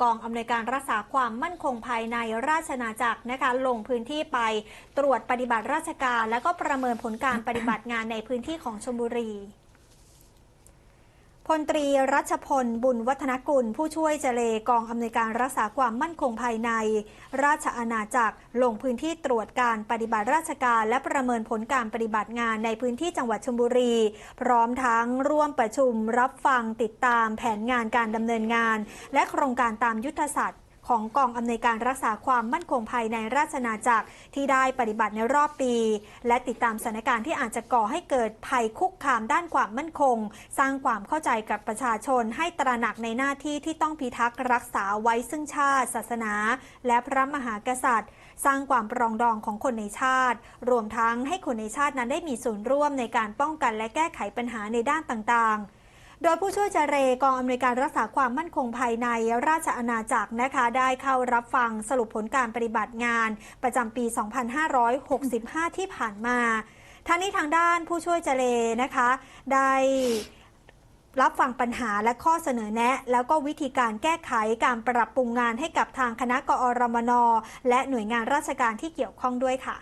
กองอำนวยการรักษาความมั่นคงภายในราชนาณาจักรนะคะลงพื้นที่ไปตรวจปฏิบัติราชการ และก็ประเมินผลการปฏิบัติงานในพื้นที่ของชลบุรี พลตรีรัชพลบุญวัฒนกุล ผู้ช่วยเจเลกองอำนวยการรักษาความมั่นคงภายใน ราชอาณาจักรลงพื้นที่ตรวจการปฏิบัติราชการ และประเมินผลการปฏิบัติงานในพื้นที่จังหวัดชลบุรี พร้อมทั้งร่วมประชุมรับฟังติดตามแผนงานการดำเนินงาน และโครงการตามยุทธศาสตร์ ของกองอำนวยการรักษาความมั่นคงภายในราชอาณาจักรที่ได้ปฏิบัติในรอบปี และติดตามสถานการณ์ที่อาจจะก่อให้เกิดภัยคุกคามด้านความมั่นคง สร้างความเข้าใจกับประชาชนให้ตระหนักในหน้าที่ที่ต้องพิทักษ์รักษาไว้ซึ่งชาติ ศาสนา และพระมหากษัตริย์ สร้างความปรองดองของคนในชาติ รวมทั้งให้คนในชาตินั้นได้มีส่วนร่วมในการป้องกันและแก้ไขปัญหาในด้านต่างๆ โดยผู้ช่วยเจเรกองอำนวยการรักษาความมั่นคงภายในราชอาณาจักรนะคะได้เข้ารับฟังสรุปผลการปฏิบัติงาน ประจำปี 2565 ที่ผ่านมาทางนี้ทางด้านผู้ช่วยเจเรนะคะได้รับฟังปัญหาและข้อเสนอแนะ แล้วก็วิธีการแก้ไขการปรับปรุงงานให้กับทางคณะกอรมน และหน่วยงานราชการที่เกี่ยวข้องด้วยค่ะ